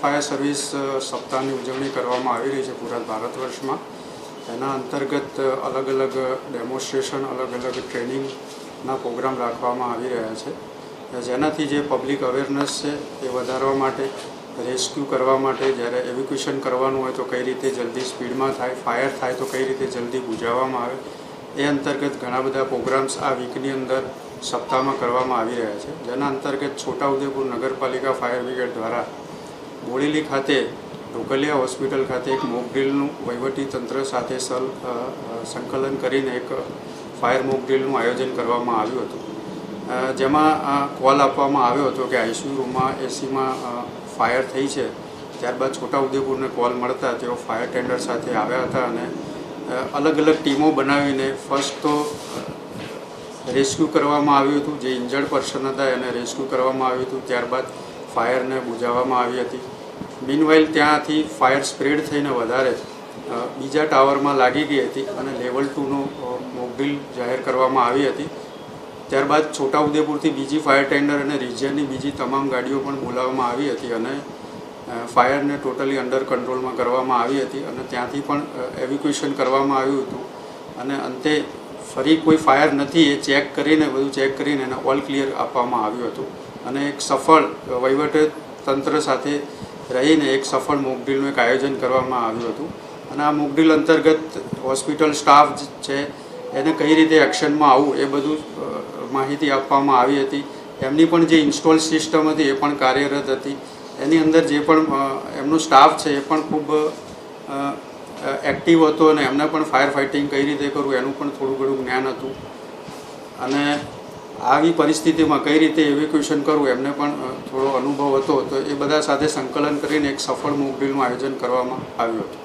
Fire service સપ્તાહની ઉજવણી કરવામાં આવી રહી છે પૂરા ભારત વર્ષમાં. એના અંતર્ગત અલગ અલગ ડેમોન્સ્ટ્રેશન અલગ અલગ ટ્રેનિંગના પ્રોગ્રામ રાખવામાં આવી રહ્યા છે. જેનાથી જે પબ્લિક અવેરનેસ છે એ વધારવા માટે, રેસ્ક્યુ કરવા માટે, જ્યારે એવિક્યુશન કરવાનું હોય તો કઈ રીતે જલ્દી સ્પીડમાં થાય, ફાયર થાય તો કઈ રીતે જલ્દી બુજાવવામાં આવે, એ અંતર્ગત ઘણા બધા પ્રોગ્રામ્સ આ વીકની અંદર સપ્તાહમાં કરવામાં આવી રહ્યા છે. જેના અંતર્ગત છોટાઉદેપુર નગરપાલિકા ફાયર બ્રિગેડ દ્વારા બોડેલી ખાતે ઢોકલિયા હોસ્પિટલ ખાતે એક મોક વહીવટીતંત્ર વહીવટી તંત્ર સાથે સલ સંકલન કરીને એક ફાયર મોક ડ્રીલનું આયોજન કરવામાં આવ્યું હતું. જેમાં કોલ આપવામાં આવ્યો હતો કે આઈસીયુ રૂમમાં એસીમાં ફાયર થઈ છે. ત્યારબાદ છોટાઉદેપુરને કોલ મળતા તેઓ ફાયર ટેન્ડર સાથે આવ્યા હતા અને અલગ અલગ ટીમો બનાવીને ફર્સ્ટ તો રેસ્ક્યુ કરવામાં આવ્યું હતું, જે ઇન્જર્ડ પર્સન હતા એને રેસ્ક્યુ કરવામાં આવ્યું હતું, ત્યારબાદ ફાયરને બુઝાવવામાં આવી હતી. મીનવાઇલ ત્યાંથી ફાયર સ્પ્રેડ થઈને વધારે બીજા ટાવરમાં લાગી ગઈ હતી અને લેવલ ટુનું મોકડ્રીલ જાહેર કરવામાં આવી હતી. ત્યારબાદ છોટાઉદેપુરથી બીજી ફાયર ટેન્ડર અને રિજિયનની બીજી તમામ ગાડીઓ પણ બોલાવવામાં આવી હતી અને ફાયરને ટોટલી અંડર કંટ્રોલમાં કરવામાં આવી હતી અને ત્યાંથી પણ એવિક્યુએશન કરવામાં આવ્યું હતું. અને અંતે ફરી કોઈ ફાયર નથી, એ ચેક કરીને, બધું ચેક કરીને એને ઓલ ક્લિયર આપવામાં આવ્યું હતું. અને એક સફળ વહીવટ તંત્ર સાથે રહીને એક સફળ મોકડ્રીલનું એક આયોજન કરવામાં આવ્યું હતું. અને આ મોકડ્રીલ અંતર્ગત હોસ્પિટલ સ્ટાફ છે, એને કઈ રીતે એક્શનમાં આવવું એ બધું માહિતી આપવામાં આવી હતી. એમની પણ જે ઇન્સ્ટોલ સિસ્ટમ હતી એ પણ કાર્યરત હતી. એની અંદર જે પણ એમનો સ્ટાફ છે એ પણ ખૂબ એક્ટિવ હતો અને એમને પણ ફાયર ફાઇટિંગ કઈ રીતે કરવું એનું પણ થોડું ઘણું જ્ઞાન હતું. અને આવી પરિસ્થિતિમાં કઈ રીતે એવિક્યુએશન કરવું એમને પણ થોડો અનુભવ હતો. તો એ બધા સાથે સંકલન કરીને એક સફળ મોકડ્રીલનું આયોજન કરવામાં આવ્યું હતું.